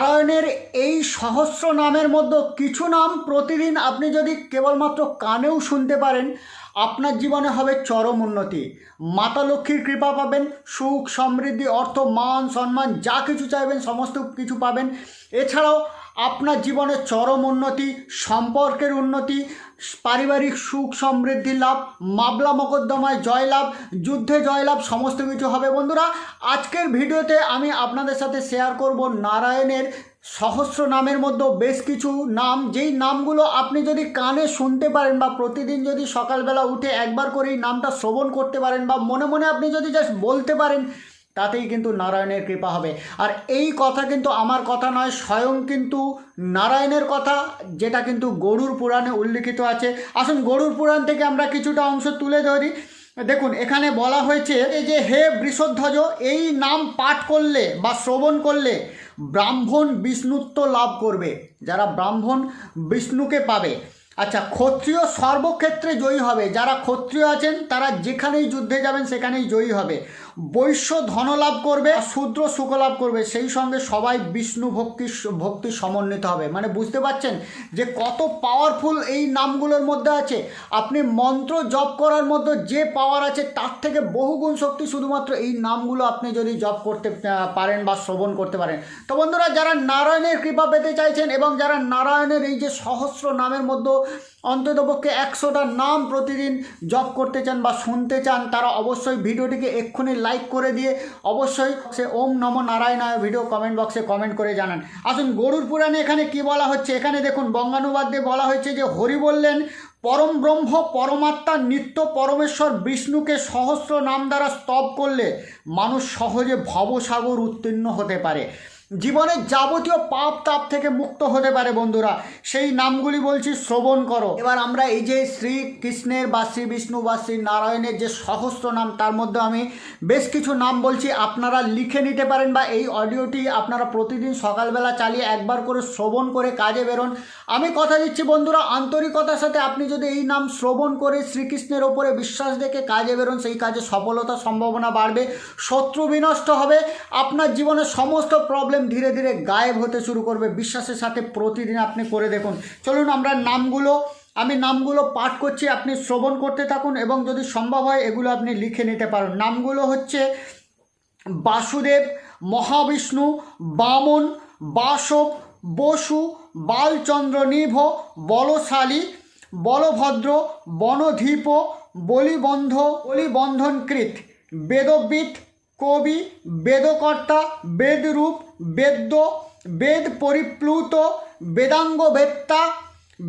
নারায়ণের এই সহস্র নামের মধ্যে কিছু নাম প্রতিদিন আপনি যদি কেবলমাত্র কানেও শুনতে পারেন আপনার জীবনে হবে চরম উন্নতি। মাতা লক্ষ্মীর কৃপা পাবেন, সুখ, সমৃদ্ধি, অর্থ, মান, সম্মান, যা কিছু চাইবেন, সমস্ত কিছু পাবেন। এছাড়াও আপনার জীবনে চরম উন্নতি, সম্পর্কের উন্নতি, পারিবারিক সুখ, সমৃদ্ধি লাভ, মামলা মোকদ্দমায় জয়লাভ, যুদ্ধে জয়লাভ, সমস্ত কিছু হবে। বন্ধুরা, আজকের ভিডিওতে আমি আপনাদের সাথে শেয়ার করব নারায়ণের সহস্র নামের মধ্যে বেশ কিছু নাম, যেই নামগুলো আপনি যদি কানে শুনতে পারেন বা প্রতিদিন যদি সকালবেলা উঠে একবার করে এই নামটা শ্রবণ করতে পারেন বা মনে মনে আপনি যদি জাস্ট বলতে পারেন, তাতেই কিন্তু নারায়ণের কৃপা হবে। আর এই কথা কিন্তু আমার কথা নয়, স্বয়ং কিন্তু নারায়ণের কথা, যেটা কিন্তু গরুর পুরাণে উল্লিখিত আছে। আসুন গরুর পুরাণ থেকে আমরা কিছুটা অংশ তুলে ধরি। দেখুন, এখানে বলা হয়েছে এই যে, হে বৃষধ্বজ, এই নাম পাঠ করলে বা শ্রবণ করলে ব্রাহ্মণ বিষ্ণুত্ব লাভ করবে। যারা ব্রাহ্মণ বিষ্ণুকে পাবে আচ্ছা ক্ষত্রিয় সর্বক্ষেত্রে জয়ী হবে। যারা ক্ষত্রিয় আছেন, তারা যেখানেই যুদ্ধে যাবেন, সেখানেই জয়ী হবে। বৈশ্য ধনলাভ করবে শূদ্র সুখলাভ করবে। সেই সঙ্গে সবাই বিষ্ণু ভক্তি ভক্তি সমন্বিত হবে। মানে বুঝতে পারছেন যে কত পাওয়ারফুল এই নামগুলোর মধ্যে আছে। আপনি মন্ত্র জপ করার মধ্যে যে পাওয়ার আছে, তার থেকে বহুগুণ শক্তি শুধুমাত্র এই নামগুলো আপনি যদি জপ করতে পারেন বা শ্রবণ করতে পারেন। তো বন্ধুরা, যারা নারায়ণের কৃপা পেতে চাইছেন এবং যারা নারায়ণের এই যে সহস্র নামের মধ্যে অন্ততপক্ষে একশোটা নাম প্রতিদিন জপ করতে চান বা শুনতে চান, তারা অবশ্যই ভিডিওটিকে এক্ষুনি লাইক করে দিয়ে অবশ্যই সে ওম নম নারায়ণায় ভিডিও কমেন্ট বক্সে কমেন্ট করে জানান। আসুন গরুর পুরাণে এখানে কি বলা হচ্ছে? এখানে দেখুন, বঙ্গানুবাদ দিয়ে বলা হয়েছে যে হরি বললেন, পরম ব্রহ্ম, পরমাত্মা, নিত্য পরমেশ্বর, বিষ্ণুকে সহস্র নাম দ্বারা স্তব করলে মানুষ সহজে ভবসাগর উত্তীর্ণ হতে পারে। জীবনের যাবতীয় পাপ তাপ থেকে মুক্ত হতে পারে বন্ধুরা। সেই নামগুলি বলছি শ্রবণ করো। এবার আমরা এই যে শ্রী কৃষ্ণের বা শ্রী বিষ্ণু বা শ্রী নারায়ণের যে সহস্র নাম, তার মধ্যে আমি বেশ কিছু নাম বলছি। আপনারা লিখে নিতে পারেন বা এই অডিওটি আপনারা প্রতিদিন সকালবেলা চালিয়ে একবার করে শ্রবণ করে কাজে বেরোন। আমি কথা দিচ্ছি বন্ধুরা, আন্তরিকতার সাথে আপনি যদি এই নাম শ্রবণ করে শ্রীকৃষ্ণের ওপরে বিশ্বাস দেখে কাজে বেরোন, সেই কাজে সফলতার সম্ভাবনা বাড়বে, শত্রু বিনষ্ট হবে। আপনার জীবনের সমস্ত প্রবলেম ধীরে ধীরে গায়েব হতে শুরু করবে। বিশ্বাসের সাথে প্রতিদিন আপনি করে দেখুন। চলুন আমরা নামগুলো, আমি নামগুলো পাঠ করছি, আপনি শ্রবণ করতে থাকুন এবং যদি সম্ভব হয় এগুলো আপনি লিখে নিতে পারেন। নামগুলো হচ্ছে বাসুদেব, মহাবিষ্ণু, বামন, বাসব, বসু, বালচন্দ্র নিভ, বলশালী, বলভদ্র, বনধীপ, বলিবন্ধ, বলিবন্ধনকৃত বেদবিদ কবি, বেদকর্তা, বেদরূপ, বেদ্য বেদ পরিপ্লুত বেদাঙ্গ বেত্তা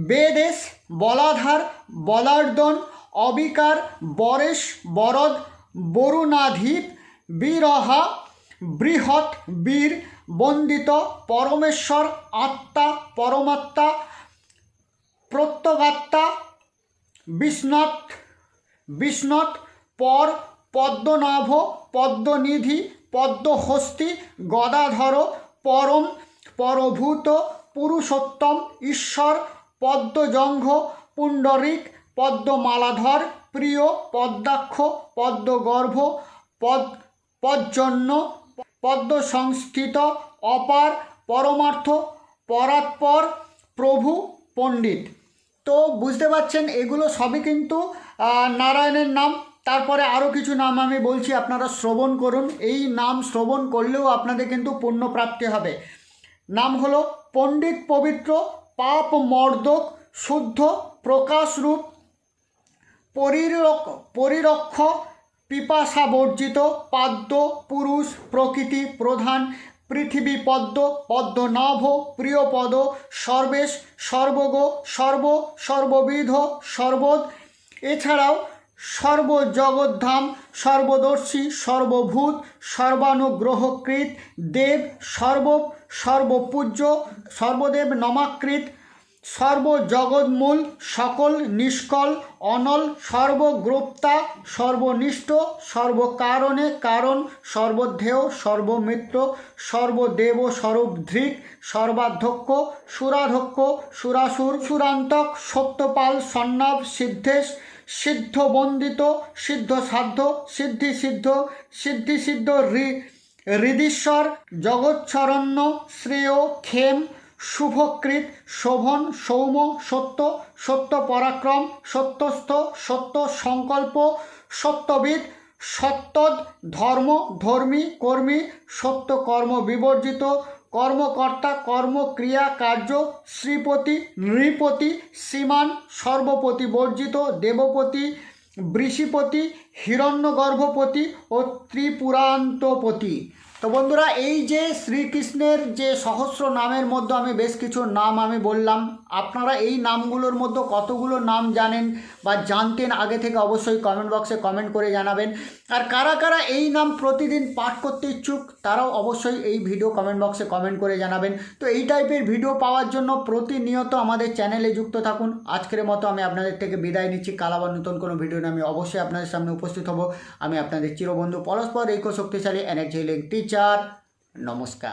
বেদেশ, বলাধার, বলার্দন, অবিকার, বরেশ, বরদ, বরুণাধীপ, বীরহা, বৃহৎ বীর, বন্দিত, পরমেশ্বর, আত্মা, পরমাত্মা, প্রত্যগাত্মা, বিষ্ণত বিষ্ণত, পর পদ্মনাভ, পদ্মনিধি, পদ্মহস্তি, গদাধর, পরম, পরভূত, পুরুষোত্তম, ঈশ্বর, পদ্মজঙ্ঘ, পুণ্ডরিক, পদ্মমালাধর, প্রিয়, পদ্মাক্ষ, পদ্মগর্ভ, পদ, পজ্জন্য পদ্ম সংস্থিত অপার, পরমার্থ, পরাৎপর, প্রভু, পণ্ডিত। তো বুঝতে পারছেন, এগুলো সবই কিন্তু নারায়ণের নাম। তারপরে আরও কিছু নাম আমি বলছি, আপনারা শ্রবণ করুন। এই নাম শ্রবণ করলেও আপনাদের কিন্তু পুণ্যপ্রাপ্তি হবে। নাম হলো পণ্ডিত পবিত্র পাপ মর্দক শুদ্ধ প্রকাশরূপ পরিরক পরিরক্ষ পিপাসা বর্জিত পাদ্য পুরুষ প্রকৃতি প্রধান পৃথিবী পদ্ম, পদ্মনাভ, প্রিয়পদ, সর্বেশ, সর্বগ, সর্ব, সর্ববিধ, সর্বদ। এছাড়াও সর্বজগদ্ধাম, সর্বদর্শী, সর্বভূত, সর্বানুগ্রহকৃত, দেব, সর্ব, সর্বপূজ্য, সর্বদেব নমাকৃত সর্বজগৎমূল সকল নিষ্কল, অনল, সর্বগ্রোপ্তা, সর্বনিষ্ঠ, সর্বকারণে কারণ সর্বধেয় সর্বমিত্র, সর্বদেব স্বরূপধৃক সর্বাধ্যক্ষ, সুরাধ্যক্ষ, সুরাসুর, সুরান্তক, সত্যপাল সন্নাব সিদ্ধেশ সিদ্ধবন্দিত সিদ্ধ সাধ্য সিদ্ধি সিদ্ধ সিদ্ধি সিদ্ধ হৃদীশ্বর, জগৎশরণ্য, শ্রেয়, ক্ষেম, শুভকৃত, শোভন, সৌম, সত্য সত্য পরাক্রম সত্যস্থ সত্য সংকল্প সত্যবিদ, সত্যদ, ধর্ম, ধর্মী, কর্মী সত্য কর্ম বিবর্জিত কর্মকর্তা কর্মক্রিয়া কার্য শ্রীপতি নৃপতি শ্রীমান সর্বপতি বর্জিত দেবপতি বৃষিপতি হিরণ্যগর্ভপতি ও ত্রিপুরান্তপতি। তো বন্ধুরা, এই যে শ্রীকৃষ্ণের যে সহস্র নামের মধ্যে আমি বেশ কিছু নাম আমি বললাম, আপনারা এই নামগুলোর মধ্যে কতগুলো নাম জানেন বা জানতেন আগে থেকে অবশ্যই কমেন্ট বক্সে কমেন্ট করে জানাবেন। আর কারা কারা এই নাম প্রতিদিন পাঠ করতে ইচ্ছুক, তারাও অবশ্যই এই ভিডিও কমেন্ট বক্সে কমেন্ট করে জানাবেন। তো এই টাইপের ভিডিও পাওয়ার জন্য প্রতিনিয়ত আমাদের চ্যানেলে যুক্ত থাকুন। আজকের মতো আমি আপনাদের থেকে বিদায় নিচ্ছি। কাল আবার নতুন কোনো ভিডিও নিয়ে আমি অবশ্যই আপনাদের সামনে উপস্থিত হব। আমি আপনাদের চিরবন্ধু পরস্পর ঐক্য শক্তিশালী এনার্জি লিঙ্ক টিচার নমস্কার।